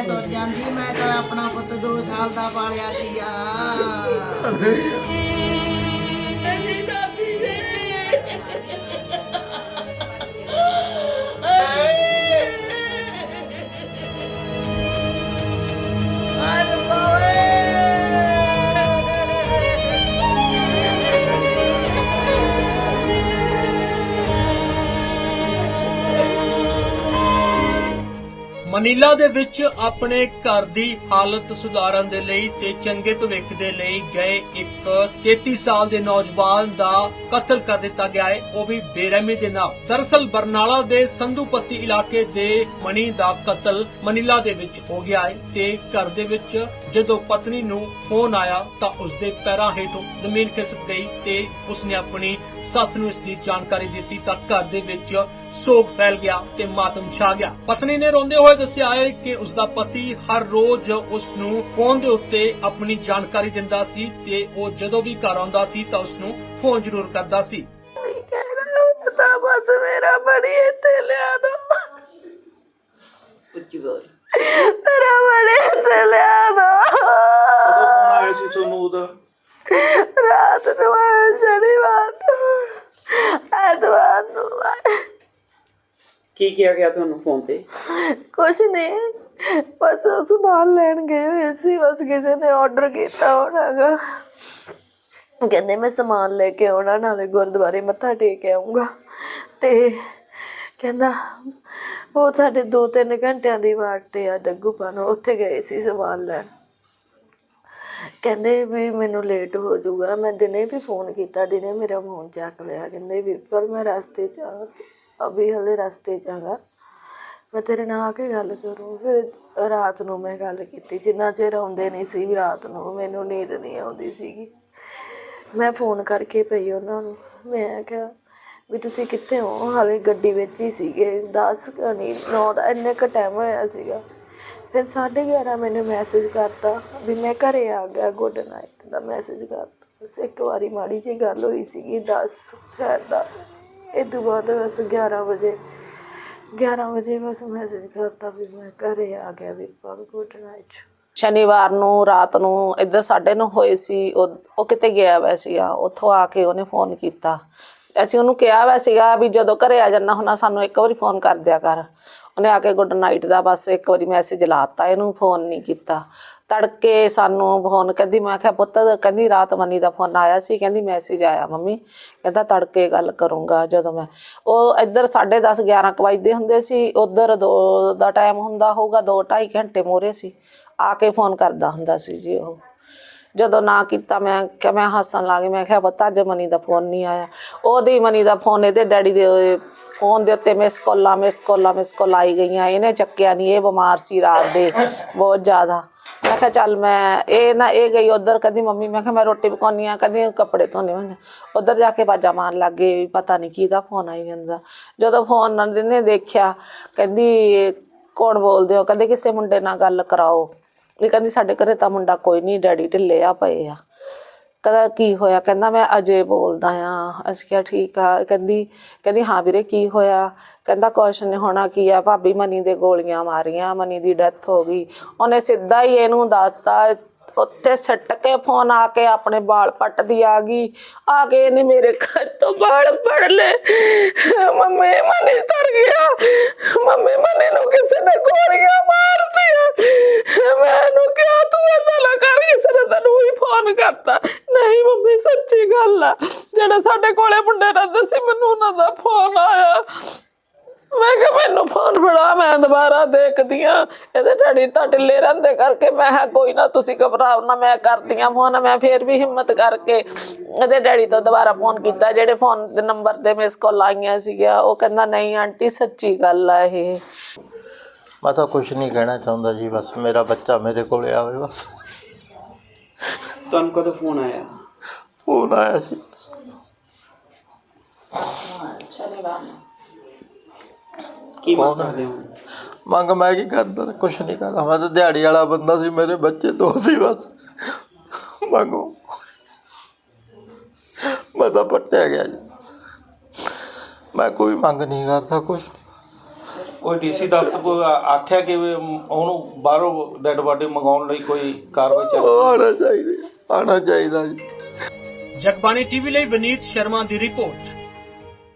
ਮੈਂ ਤੁਰ ਜਾਂਦੀ ਮੈਂ ਤਾਂ ਆਪਣਾ ਪੁੱਤ 2 ਸਾਲ ਦਾ ਪਾਲਿਆ ਸੀਗਾ। ਮਨੀਲਾ ਦੇ ਵਿੱਚ ਆਪਣੇ ਘਰ ਦੀ ਹਾਲਤ ਸੁਧਾਰਨ ਦੇ ਲਈ ਤੇ ਚੰਗੇ ਭਵਿੱਖ ਦੇ ਲਈ ਗਏ ਇੱਕ 33 ਸਾਲ ਦੇ ਨੌਜਵਾਨ ਦਾ ਕਤਲ ਕਰ ਦਿੱਤਾ ਗਿਆ ਹੈ। ਉਹ ਵੀ ਬੇਰਹਿਮੀ ਦੇ ਨਾਲ। ਦਰਅਸਲ ਬਰਨਾਲਾ ਦੇ ਸੰਧੂਪੱਤੀ ਇਲਾਕੇ ਦੇ ਮਨੀ ਦਾ ਕਤਲ ਮਨੀਲਾ ਦੇ ਵਿੱਚ ਹੋ ਗਿਆ ਹੈ ਤੇ ਘਰ ਦੇ ਵਿੱਚ ਜਦੋਂ ਪਤਨੀ ਨੂੰ ਫੋਨ ਆਇਆ ਤਾਂ ਉਸ ਦੇ ਪੈਰਾਂ ਹੇਠੋਂ ਜ਼ਮੀਨ ਖਿਸਕ ਗਈ ਤੇ ਉਸਨੇ ਆਪਣੀ ਸੱਸ ਨੂੰ ਇਸ ਦੀ ਜਾਣਕਾਰੀ ਦਿੱਤੀ ਤਾਂ ਘਰ ਦੇ ਵਿੱਚ ਸੋਗ ਫੈਲ ਗਿਆ ਤੇ ਮਾਤਮ ਛਾ ਗਿਆ। ਪਤਨੀ ਨੇ ਰੋਂਦੇ ਹੋਏ ਦੱਸਿਆ ਹੈ ਕਿ ਉਸ ਦਾ ਪਤੀ ਹਰ ਰੋਜ਼ ਉਸ ਨੂੰ ਫੋਨ ਦੇ ਉੱਤੇ ਆਪਣੀ ਜਾਣਕਾਰੀ ਦਿੰਦਾ ਸੀ ਤੇ ਉਹ ਜਦੋਂ ਵੀ ਘਰ ਆਉਂਦਾ ਸੀ ਤਾਂ ਉਸ ਨੂੰ ਫੋਨ ਜ਼ਰੂਰ ਕਰਦਾ ਸੀ। ਬਸ ਮੇਰਾ ਬੜੀ ਇੱਥੇ ਲਿਆ ਦੋ ਉੱਚੀ ਬੋਲ ਮੇਰਾ ਬੜੀ ਇੱਥੇ ਲਿਆ ਦੋ ਕਦੋਂ ਫੋਨ ਆਇਆ ਸੀ ਤੁਹਾਨੂੰ ਉਹਦਾ ਰਾਤ ਨੂੰ ਆਇਆ ਸ਼ਨੀਵਾਰ ਨੂੰ ਐਤਵਾਰ ਨੂੰ ਆਇਆ। ਕੀ ਕਿਹਾ ਗਿਆ ਤੁਹਾਨੂੰ ਫੋਨ ਤੇ? ਕੁਛ ਨਹੀਂ, ਬਸ ਸਮਾਨ ਲੈਣ ਗਏ ਹੋਏ ਸੀ, ਬਸ ਕਿਸੇ ਨੇ ਆਰਡਰ ਕੀਤਾ ਹੋਣਾਗਾ ਕਹਿੰਦੇ ਮੈਂ ਸਮਾਨ ਲੈ ਕੇ ਆਉਣਾ, ਨਾਲੇ ਗੁਰਦੁਆਰੇ ਮੱਥਾ ਟੇਕ ਆਉਂਗਾ ਤੇ ਕਹਿੰਦਾ, ਉਹ ਸਾਡੇ 2-3 ਘੰਟਿਆਂ ਦੀ ਵਾਟ ਤੇ ਆ ਦੱਗੂਪਾ ਨੂੰ ਉੱਥੇ ਗਏ ਸੀ ਸਮਾਨ ਲੈਣ। ਕਹਿੰਦੇ ਵੀ ਮੈਨੂੰ ਲੇਟ ਹੋ ਜਾਊਗਾ, ਮੈਂ ਦਿਨੇ ਵੀ ਫੋਨ ਕੀਤਾ, ਦਿਨੇ ਮੇਰਾ ਫੋਨ ਚੱਕ ਲਿਆ। ਕਹਿੰਦੇ ਵੀ ਪਰ ਮੈਂ ਰਸਤੇ 'ਚ ਆ ਅਭੀ ਹਲੇ ਰਸਤੇ 'ਚ ਆਂਗਾ ਮੈਂ ਤੇਰੇ ਨਾਲ ਆ ਕੇ ਗੱਲ ਕਰੂੰ, ਫਿਰ ਰਾਤ ਨੂੰ ਮੈਂ ਗੱਲ ਕੀਤੀ। ਜਿੰਨਾ ਚਿਰ ਆਉਂਦੇ ਨਹੀਂ ਸੀ ਵੀ ਰਾਤ ਨੂੰ, ਮੈਨੂੰ ਨੀਂਦ ਨਹੀਂ ਆਉਂਦੀ ਸੀਗੀ। ਮੈਂ ਫੋਨ ਕਰਕੇ ਪਈ ਉਹਨਾਂ ਨੂੰ। ਮੈਂ ਕਿਹਾ ਵੀ ਤੁਸੀਂ ਕਿੱਥੇ ਹੋ? ਹਾਲੇ ਗੱਡੀ ਵਿੱਚ ਹੀ ਸੀਗੇ। 10 ਨਹੀਂ 9 ਦਾ ਇੰਨੇ ਕ ਟਾਈਮ ਹੋਇਆ ਸੀਗਾ। ਫਿਰ 11:30 ਮੈਨੂੰ ਮੈਸੇਜ ਕਰਤਾ ਵੀ ਮੈਂ ਘਰੇ ਆ ਗਿਆ ਗੁੱਡ ਨਾਈਟ ਦਾ ਮੈਸੇਜ ਕਰਤਾ। ਬਸ ਇੱਕ ਵਾਰੀ ਮਾੜੀ ਜਿਹੀ ਗੱਲ ਹੋਈ ਸੀਗੀ 10 ਸ਼ਾਇਦ 10 ਇਹ ਤੋਂ ਬਾਅਦ ਬਸ 11 ਵਜੇ 11 ਵਜੇ ਬਸ ਮੈਸੇਜ ਕਰਤਾ ਵੀ ਮੈਂ ਘਰੇ ਆ ਗਿਆ ਵੀ ਗੁੱਡ ਨਾਈਟ ਸ਼ਨੀਵਾਰ ਨੂੰ, ਰਾਤ ਨੂੰ ਇੱਧਰ ਸਾਡੇ ਨੂੰ ਹੋਏ ਸੀ, ਉਹ ਉਹ ਕਿਤੇ ਗਿਆ ਵੈ ਸੀਗਾ, ਉੱਥੋਂ ਆ ਕੇ ਉਹਨੇ ਫੋਨ ਕੀਤਾ। ਅਸੀਂ ਉਹਨੂੰ ਕਿਹਾ ਵਾ ਸੀਗਾ ਵੀ ਜਦੋਂ ਘਰੇ ਆ ਜਾਣਾ ਹੁਣਾ ਸਾਨੂੰ ਇੱਕ ਵਾਰੀ ਫੋਨ ਕਰ ਦਿਆ ਕਰ। ਉਹਨੇ ਆ ਕੇ ਗੁੱਡ ਨਾਈਟ ਦਾ ਬਸ ਇੱਕ ਵਾਰੀ ਮੈਸੇਜ ਲਾਤਾ ਇਹਨੂੰ ਫੋਨ ਨਹੀਂ ਕੀਤਾ। ਤੜਕੇ ਸਾਨੂੰ ਫੋਨ ਕਹਿੰਦੀ, ਮੈਂ ਕਿਹਾ ਪੁੱਤ ਕਹਿੰਦੀ ਰਾਤ ਮਨੀ ਦਾ ਫੋਨ ਆਇਆ ਸੀ, ਕਹਿੰਦੀ ਮੈਸੇਜ ਆਇਆ ਮੰਮੀ। ਕਹਿੰਦਾ ਤੜਕੇ ਗੱਲ ਕਰੂੰਗਾ ਜਦੋਂ ਮੈਂ। ਉਹ ਇੱਧਰ 10:30 11 ਕੁ ਵਜੇ ਹੁੰਦੇ ਸੀ, ਉਧਰ ਦੋ ਦਾ ਟਾਈਮ ਹੁੰਦਾ ਹੋਊਗਾ 2 2.5 ਘੰਟੇ ਮੋਰੇ ਸੀ। ਆ ਕੇ ਫੋਨ ਕਰਦਾ ਹੁੰਦਾ ਸੀ ਜੀ ਉਹ। ਜਦੋਂ ਨਾ ਕੀਤਾ ਮੈਂ ਕਿ ਮੈਂ ਹੱਸਣ ਲੱਗ ਗਈ, ਮੈਂ ਕਿਹਾ, ਪਤਾ ਅੱਜ ਮਨੀ ਦਾ ਫੋਨ ਨਹੀਂ ਆਇਆ। ਉਹਦੀ ਮਨੀ ਦਾ ਫੋਨ ਇਹਦੇ ਡੈਡੀ ਦੇ ਫੋਨ ਦੇ ਉੱਤੇ ਮਿਸ ਕਾਲਾਂ ਮਿਸ ਕਾਲਾਂ ਮਿਸ ਕਾਲ ਆਈ ਗਈਆਂ। ਇਹਨੇ ਚੱਕਿਆ ਨਹੀਂ ਇਹ ਬਿਮਾਰ ਸੀ ਰਾਤ ਦੇ, ਬਹੁਤ ਜ਼ਿਆਦਾ। ਮੈਂ ਕਿਹਾ, ਚੱਲ ਮੈਂ, ਇਹ ਨਾ, ਇਹ ਗਈ ਉਧਰ ਕਦੀ ਮੰਮੀ, ਮੈਂ ਕਿਹਾ, ਮੈਂ ਰੋਟੀ ਪਕਾਉਣੀ ਆ। ਕਦੀ ਕੱਪੜੇ ਧੋਣੇ ਮੈਂ ਉਧਰ ਜਾ ਕੇ ਬਾਜਾ ਮਾਰਨ ਲੱਗ ਗਏ ਵੀ ਪਤਾ ਨਹੀਂ ਕਿਹਦਾ ਫੋਨ ਆਈ ਜਾਂਦਾ ਜਦੋਂ ਫੋਨ ਨਾਲ ਨੇ ਦੇਖਿਆ, ਕਹਿੰਦੀ, ਕੌਣ ਬੋਲਦੇ ਹੋ? ਕਹਿੰਦੇ, ਕਿਸੇ ਮੁੰਡੇ ਨਾਲ ਗੱਲ ਕਰਾਓ। ਇਹ ਕਹਿੰਦੀ ਸਾਡੇ ਘਰੇ ਤਾਂ ਮੁੰਡਾ ਕੋਈ ਨਹੀਂ ਡੈਡੀ ਢਿੱਲੇ ਆ ਪਏ ਆ। ਕਹਿੰਦਾ ਕੀ ਹੋਇਆ? ਕਹਿੰਦਾ ਮੈਂ ਅਜੇ ਬੋਲਦਾ ਆ। ਅਸੀਂ ਕਿਹਾ ਠੀਕ ਆ। ਕਹਿੰਦੀ ਕਹਿੰਦੀ ਹਾਂ ਵੀਰੇ ਕੀ ਹੋਇਆ? ਕਹਿੰਦਾ ਕੁਛ ਨਹੀਂ ਹੋਣਾ ਕੀ ਆ? ਭਾਬੀ ਮਨੀ ਦੇ ਗੋਲੀਆਂ ਮਾਰੀਆਂ, ਮਨੀ ਦੀ ਡੈਥ ਹੋ ਗਈ। ਉਹਨੇ ਸਿੱਧਾ ਹੀ ਇਹਨੂੰ ਦੱਸਤਾ। ਉੱਤੇ ਸੱਟ ਕੇ ਫੋਨ ਆ ਕੇ ਆਪਣੇ ਵਾਲ ਪੱਟਦੀ ਆ ਗਈ। ਆ ਕੇ ਇਹਨੇ ਮੇਰੇ ਘਰ ਤੋਂ ਵਾਲ ਪੜ ਲੈ ਮੰਮੀ ਮਨੀ ਤਰ ਗਿਆ। ਮੰਮੀ ਮਨੀ ਨੂੰ ਕਿਸੇ ਨੇ ਗੋਲੀਆਂ ਮਾਰਤੀਆਂ। ਮੈਂ ਇਹਨੂੰ ਕਿਹਾ ਤੂੰ ਏਦਾਂ ਨਾ ਕਰ ਕਿਸੇ ਨੇ ਤੈਨੂੰ ਹੀ ਫੋਨ ਕਰਤਾ ਨਹੀਂ ਮੰਮੀ ਸੱਚੀ ਗੱਲ ਆ। ਜਿਹੜਾ ਸਾਡੇ ਕੋਲੇ ਮੁੰਡੇ ਰਹਿੰਦੇ ਸੀ ਮੈਨੂੰ ਉਹਨਾਂ ਦਾ ਫੋਨ ਆਇਆ। ਮੈਂ ਕਿਹਾ ਮੈਨੂੰ ਫੋਨ ਫੜਾ ਮੈਂ ਦੁਬਾਰਾ ਦੇਖਦੀ ਆ। ਇਹਦੇ ਡੈਡੀ ਤਾਂ ਢਿੱਲੇ ਰਹਿੰਦੇ ਕਰਕੇ ਮੈਂ ਕਿਹਾ ਕੋਈ ਨਾ ਤੁਸੀਂ ਘਬਰਾਓ ਨਾ ਮੈਂ ਕਰਦੀ ਆ ਫੋਨ ਮੈਂ ਫੇਰ ਵੀ ਹਿੰਮਤ ਕਰਕੇ ਇਹਦੇ ਡੈਡੀ ਤੋਂ ਦੁਬਾਰਾ ਫੋਨ ਕੀਤਾ ਜਿਹੜੇ ਫੋਨ ਦੇ ਨੰਬਰ ਤੇ ਮਿਸ ਕਾਲ ਆਈਆਂ ਸੀਗੀਆਂ। ਉਹ ਕਹਿੰਦਾ ਨਹੀਂ ਆਂਟੀ ਸੱਚੀ ਗੱਲ ਆ ਇਹ। ਮੈਂ ਤਾਂ ਕੁਝ ਨਹੀਂ ਕਹਿਣਾ ਚਾਹੁੰਦਾ ਜੀ ਬਸ ਮੇਰਾ ਬੱਚਾ ਮੇਰੇ ਕੋਲੇ ਆਵੇ ਬਸ। ਤੁਹਾਨੂੰ ਕਦੋਂ ਫੋਨ ਆਇਆ? ਫੋਨ ਆਇਆ ਸੀ। ਕੀ ਮੰਗ ਕਰਦੇ ਹੋ? ਮੰਗ ਮੈਂ ਕੀ ਕਰਦਾ ਕੁਝ ਨਹੀਂ ਕਰਦਾ। ਮੈਂ ਤਾਂ ਦਿਹਾੜੀ ਵਾਲਾ ਬੰਦਾ ਸੀ ਮੇਰੇ ਬੱਚੇ ਦੋ ਸੀ ਬਸ। ਮੰਗੋ। ਮੈਂ ਤਾਂ ਪੱਟਿਆ ਗਿਆ ਜੀ। ਮੈਂ ਕੋਈ ਮੰਗ ਨਹੀਂ ਕਰਦਾ ਕੁਝ ਕੋਈ ਡੀਸੀ ਦਫ਼ਤਰ ਕੋਈ ਆ- ਆਖਿਆ ਕਿ ਵੀ ਉਹਨੂੰ ਬਾਹਰੋਂ ਡੈੱਡ ਬਾਡੀ ਮੰਗਾਉਣ ਲਈ ਕੋਈ ਕਾਰਵਾਈ ਚੱਲ ਉਹ ਆਉਣਾ ਚਾਹੀਦਾ ਆਉਣਾ ਚਾਹੀਦਾ ਜੀ। ਜਗਬਾਣੀ ਟੀਵੀ ਲਈ ਵਿਨੀਤ ਸ਼ਰਮਾ ਦੀ ਰਿਪੋਰਟ।